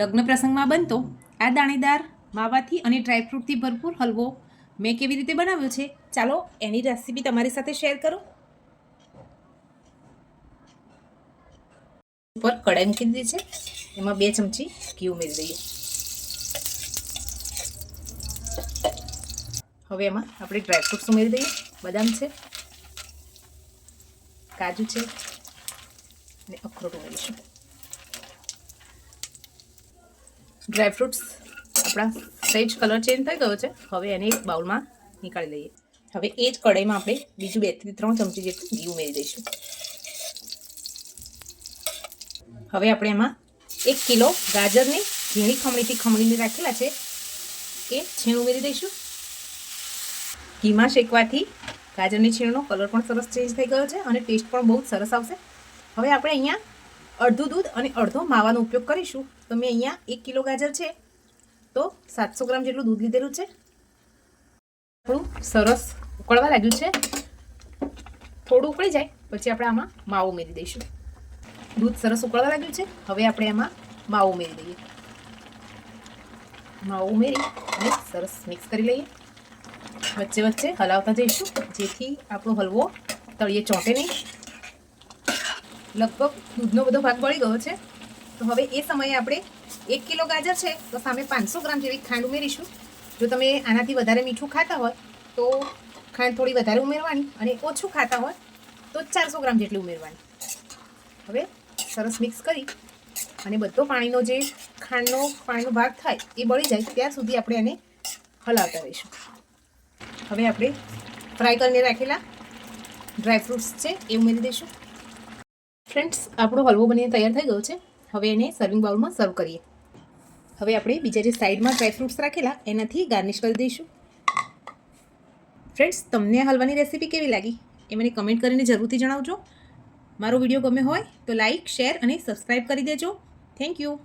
લગ્ન પ્રસંગમાં બનતો, આ દાણેદાર માવાથી અને ડ્રાયફ્રૂટથી ભરપૂર હલવો મેં કેવી રીતે બનાવ્યો છે? ચાલો એની રેસીપી તમારી સાથે શેર કરું. ઉપર કડાઈ મૂકી દીધી છે. એમાં બે ચમચી ઘી ઉમેરી દઈએ. હવે એમાં આપણે ડ્રાયફ્રૂટ્સ ઉમેરી દઈએ. બદામ છે, કાજુ છે, અને અખરોટ ઉમેરીશું. ડ્રાયફ્રૂટ્સ, આપણા સહેજ કલર ચેન્જ થઈ ગયો છે. હવે એને એક બાઉલમાં નીકાળી લઈએ. હવે એ જ કઢાઈમાં આપણે બીજું બેથી ત્રણ ચમચી જેટલું ઘી ઉમેરી દઈશું. હવે આપણે એમાં એક કિલો ગાજરની ઝીણી ખમણીથી ખમણીને રાખેલા છે. એ છીણ ઉમેરી દઈશું. ઘીમાં શેકવાથી ગાજરની છીણનો કલર પણ સરસ ચેન્જ થઈ ગયો છે અને ટેસ્ટ પણ બહુ સરસ આવશે. હવે આપણે અહીંયા અડધું દૂધ અને અડધો માવાનો ઉપયોગ કરીશું. તો મેં અહીંયા એક કિલો ગાજર છે. તો સાતસો ગ્રામ જેટલું દૂધ લીધેલું છે. આપણું સરસ ઉકળવા લાગ્યું છે. થોડું ઉકળી જાય, પછી આપણે આમાં માવો ઉમેરી દઈશું. દૂધ સરસ ઉકળવા લાગ્યું છે. હવે આપણે આમાં માવો ઉમેરી દઈએ. માવો ઉમેરી અને સરસ મિક્સ કરી લઈએ. વચ્ચે વચ્ચે હલાવતા જઈશું, જેથી આપણો હલવો તળીએ ચોંટે નહીં. લગભગ દૂધનો બધો ભાગ બળી ગયો છે. તો હવે એ સમયે આપણે એક કિલો ગાજર છે, તો સામે પાંચસો ગ્રામ જેવી ખાંડ ઉમેરીશું. જો તમે આનાથી વધારે મીઠું ખાતા હોય, તો ખાંડ થોડી વધારે ઉમેરવાની અને ઓછું ખાતા હોય, તો ચારસો ગ્રામ જેટલી ઉમેરવાની. હવે સરસ મિક્સ કરી અને બધો પાણીનો જે ખાંડનો, પાણીનો ભાગ થાય, એ બળી જાય ત્યાં સુધી આપણે એને હલાવતા રહીશું. હવે આપણે ફ્રાય કરીને રાખેલા ડ્રાયફ્રૂટ્સ છે, એ ઉમેરી દઈશું. ફ્રેન્ડ્સ, આપણો હલવો બનીને તૈયાર થઈ ગયો છે. હવે એને સર્વિંગ બાઉલમાં સર્વ કરીએ. હવે આપણે બીજા જે સાઈડમાં ડ્રાયફ્રૂટ્સ રાખેલા, એનાથી ગાર્નિશ કરી દઈશું. ફ્રેન્ડ્સ, તમને આ હલવાની રેસીપી કેવી લાગી? એ મને કમેન્ટ કરીને જરૂરથી જણાવજો. મારો વીડિયો ગમે હોય તો લાઈક શેર અને સબસ્ક્રાઈબ કરી દેજો. Thank you